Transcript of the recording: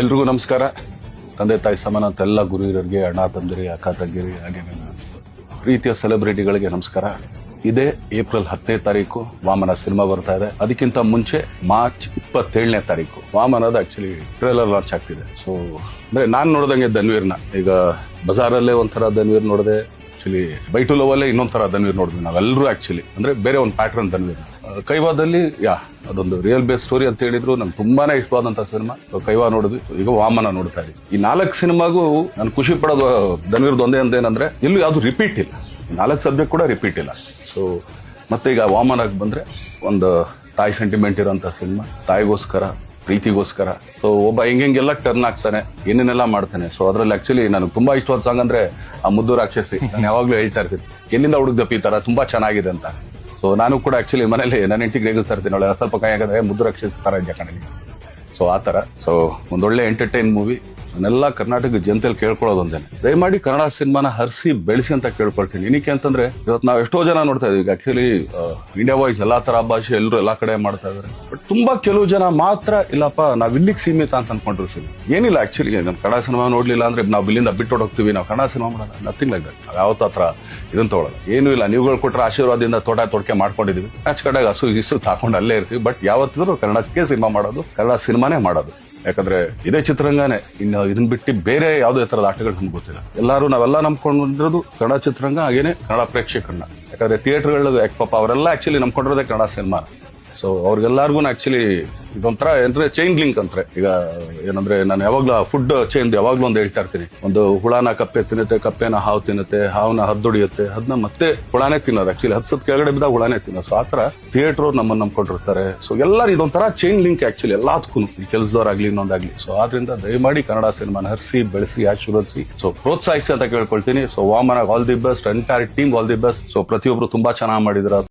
ಎಲ್ರಿಗೂ ನಮಸ್ಕಾರ. ತಂದೆ ತಾಯಿ ಸಮಾನ ಅಂತ ಎಲ್ಲ ಗುರು ಹಿರಿಯರಿಗೆ ಅಣ್ಣ ತಂದಿರಿ ಅಕ್ಕ ತಂಗಿರಿ ಹಾಗೆ ಪ್ರೀತಿಯ ಸೆಲೆಬ್ರಿಟಿಗಳಿಗೆ ನಮಸ್ಕಾರ. ಇದೇ ಏಪ್ರಿಲ್ ಹತ್ತನೇ ತಾರೀಕು ವಾಮನ ಸಿನಿಮಾ ಬರ್ತಾ ಇದೆ. ಅದಕ್ಕಿಂತ ಮುಂಚೆ ಮಾರ್ಚ್ ಇಪ್ಪತ್ತೇಳನೇ ತಾರೀಕು ವಾಮನದ ಆಕ್ಚುಲಿ ಟ್ರೇಲರ್ ಲಾಂಚ್ ಆಗ್ತಿದೆ. ಸೊ ಅಂದ್ರೆ ನಾನು ನೋಡಿದಂಗೆ ಧನ್ವೀರ್ನ. ಈಗ ಬಜಾರಲ್ಲೇ ಒಂಥರ ಧನ್ವೀರ್ ನೋಡಿದೆ ಆಕ್ಚುಲಿ ಬೈಟು ಲವ್ ಅಲ್ಲೇ ಇನ್ನೊಂದ್ ತರ ಧನ್ವೀರ್ ನೋಡಿದ್ವಿ ನಾವೆಲ್ಲರೂ ಆಕ್ಚುಲಿ ಅಂದ್ರೆ ಬೇರೆ ಒಂದು ಪ್ಯಾಟರ್ನ್ ಧನ್ವೀರ್. ಕೈವಾದಲ್ಲಿ, ಯಾ, ಅದೊಂದು ರಿಯಲ್ ಬೇಸ್ ಸ್ಟೋರಿ ಅಂತ ಹೇಳಿದ್ರು. ನಂಗೆ ತುಂಬಾನೇ ಇಷ್ಟವಾದಂತ ಸಿನಿಮಾ. ಕೈವಾ ನೋಡಿದ್ವಿ ಈಗ ವಾಮನ ನೋಡ್ತಾ ಇದ್ವಿ ಈ ನಾಲ್ಕು ಸಿನಿಮಾಗೂ ನಾನು ಖುಷಿ ಪಡೋದು ಧನ್ವೀರ್ದು ಒಂದೇ ಅಂತ ಏನಂದ್ರೆ ಎಲ್ಲೂ ಯಾವ್ದು ರಿಪೀಟ್ ಇಲ್ಲ. ನಾಲ್ಕು ಸಬ್ಜೆಕ್ಟ್ ಕೂಡ ರಿಪೀಟ್ ಇಲ್ಲ. ಸೊ ಮತ್ತೆ ಈಗ ವಾಮನ್ ಆಗಿ ಬಂದ್ರೆ ಒಂದು ತಾಯಿ ಸೆಂಟಿಮೆಂಟ್ ಇರೋಂಥ ಸಿನಿಮಾ ತಾಯಿಗೋಸ್ಕರ, ಪ್ರೀತಿಗೋಸ್ಕರ. ಸೊ ಒಬ್ಬ ಹೆಂಗೆಲ್ಲ ಟರ್ನ್ ಆಗ್ತಾನೆ, ಏನೇನೆಲ್ಲ ಮಾಡ್ತಾನೆ. ಸೊ ಅದ್ರಲ್ಲಿ ಆಕ್ಚುಲಿ ನನಗೆ ತುಂಬಾ ಇಷ್ಟವಾದ ಸಾಂಗ್ ಅಂದ್ರೆ ಆ ಮುದ್ದು ರಾಕ್ಷಸಿ. ನಾನು ಯಾವಾಗ್ಲೂ ಹೇಳ್ತಾ ಇರ್ತೀನಿ, ಎಲ್ಲಿಂದ ಹುಡುಗ್ದಪ್ಪ ಈ ತರ? ತುಂಬಾ ಚೆನ್ನಾಗಿದೆ ಅಂತ. ಸೊ ನಾನು ಕೂಡ ಆಕ್ಚುಲಿ ಮನೇಲಿ ನನ್ನ ಹೆಂಡತಿಗೆ ರೇಗಿಸ್ತಾ ಇರ್ತೀನಿ ಸ್ವಲ್ಪ ಕೈ ಹಾಕಿದ್ರೆ ಮುದ್ದು ರಾಕ್ಷಸಿ ತರ ಇದೆ ಕಣಲಿ ಸೊ ಆ ತರ. ಸೊ ಒಂದೊಳ್ಳೆ ಎಂಟರ್ಟೈನ್ ಮೂವಿ ನಾನೆಲ್ಲ ಕರ್ನಾಟಕ ಜನತೆಯಲ್ಲಿ ಕೇಳ್ಕೊಳ್ಳೋದೊಂದೇನೆ ದಯಮಾಡಿ ಕನ್ನಡ ಸಿನಿಮಾನ ಹರಿಸಿ ಬೆಳೆಸಿ ಅಂತ ಕೇಳ್ಕೊಳ್ತೀನಿ. ಏನಕ್ಕೆ ಅಂತಂದ್ರೆ, ಇವತ್ತು ನಾವು ಎಷ್ಟೋ ಜನ ನೋಡ್ತಾ ಇದೀವಿ. ಆಕ್ಚುಲಿ ಇಂಡಿಯಾ ವಾಯ್ಸ್ ಎಲ್ಲಾ ತರ ಭಾಷೆ ಎಲ್ಲರೂ ಎಲ್ಲಾ ಕಡೆ ಮಾಡ್ತಾ ಇದಾರೆ. ಬಟ್ ತುಂಬಾ ಕೆಲವು ಜನ ಮಾತ್ರ, ಇಲ್ಲಪ್ಪ, ನಾವ್ ಇಲ್ಲಿಗೆ ಸೀಮಿತ ಅಂತ ಅನ್ಕೊಂಡಿರ್ತೀವಿ ಏನಿಲ್ಲ ಆಕ್ಚುಲಿ ನಮ್ ಕನ್ನಡ ಸಿನಿಮಾ ನೋಡ್ಲಿಲ್ಲ ಅಂದ್ರೆ ನಾವು ಇಲ್ಲಿಂದ ಬಿಟ್ಟು ಹೋಗ್ತೀವಿ. ನಾವು ಕನ್ನಡ ಸಿನಿಮಾ ಮಾಡೋಣ. ನಥಿಂಗ್ ಲೈಕ್ ದಟ್ ನಾವು ಯಾವತ್ತ ಹತ್ರ ಇದನ್ನ ತಗೊಳ್ಳೋದು ಏನು ಇಲ್ಲ. ನೀವುಗಳು ಕೊಟ್ಟರೆ ಆಶೀರ್ವಾದದಿಂದ ತೋಟ ತೊಡಕೆ ಮಾಡ್ಕೊಂಡಿದೀವಿ. ಕಡೆಗೆ ಹಸು, ಇಸು ತಾಕೊಂಡು ಅಲ್ಲೇ ಇರ್ತೀವಿ. ಬಟ್ ಯಾವತ್ತಿದ್ರು ಕನ್ನಡಕ್ಕೆ ಸಿನಿಮಾ ಮಾಡೋದು, ಕನ್ನಡ ಸಿನಿಮಾನೇ ಮಾಡೋದು. ಯಾಕಂದ್ರೆ ಇದೇ ಚಿತ್ರರಂಗನೇ. ಇನ್ನು ಇದನ್ನ ಬಿಟ್ಟು ಬೇರೆ ಯಾವುದೇ ತರದ ಆಟಗಳು ನಮ್ಗೆ ಗೊತ್ತಿಲ್ಲ. ಎಲ್ಲರೂ ನಾವೆಲ್ಲ ನಂಬ್ಕೊಂಡಿರೋದು ಕನ್ನಡ ಚಿತ್ರರಂಗ ಹಾಗೇನೆ ಕನ್ನಡ ಪ್ರೇಕ್ಷಕರನ್ನ. ಯಾಕಂದ್ರೆ ಥಿಯೇಟರ್ಗಳು ಪಾಪ ಅವರೆಲ್ಲ ಆಕ್ಚುಲಿ ನಂಬ್ಕೊಂಡಿರೋದೇ ಕನ್ನಡ ಸಿನಿಮಾ ಸೊ ಅವ್ರಿಗೆಲ್ಲಾರ್ಗು ಆಕ್ಚುಲಿ ಇದೊಂಥರ ಅಂದ್ರೆ ಚೈನ್ ಲಿಂಕ್ ಅಂತಾರೆ. ಈಗ ಏನಂದ್ರೆ ನಾನು ಯಾವಾಗ್ಲೂ ಫುಡ್ ಚೈನ್ ಯಾವಾಗ್ಲೂ ಒಂದು ಹೇಳ್ತಾ ಇರ್ತೀನಿ. ಒಂದು ಹುಳಾನ ಕಪ್ಪೆ ತಿನ್ನುತ್ತೆ, ಕಪ್ಪೆನ ಹಾವು ತಿನ್ನುತ್ತೆ ಹಾವನ್ನ ಹದ್ದೊಡಿಯುತ್ತೆ ಅದನ್ನ ಮತ್ತೆ ಹುಳಾನೇ ತಿನ್ನೋದು. ಆಕ್ಚುಲಿ ಹತ್ಸದ್ ಕೆಳಗಡೆ ಬಿದ್ದಾಗ ಹುಳಾನೇ ತಿನ್ನೋದು. ಸೊ ಆತರ ಥಿಯೇಟರ್ ನಮ್ಮನ್ನ ನಂಬ್ಕೊಂಡಿರ್ತಾರೆ. ಸೊ ಎಲ್ಲರೂ ಇದೊಂಥರ ಚೈನ್ ಲಿಂಕ್ ಆಕ್ಚುಲಿ ಎಲ್ಲದಕ್ಕೂ ಈ ಕೆಲಸದವ್ರಾಗ್ಲಿ ಇನ್ನೊಂದಾಗ್ಲಿ. ಸೊ ಆದ್ರಿಂದ ದಯಮಾಡಿ ಕನ್ನಡ ಸಿನಿಮಾನ ಹರಿಸಿ, ಬೆಳೆಸಿ, ಆಶೀರ್ವದಿಸಿ. ಸೊ ಪ್ರೋತ್ಸಾಹಿಸಿ ಅಂತ ಕೇಳ್ಕೊಳ್ತೀನಿ. So Vamana all the best entire team all the best so ಪ್ರತಿಯೊಬ್ರು ತುಂಬಾ ಚೆನ್ನಾಗಿ ಮಾಡಿದ್ರ.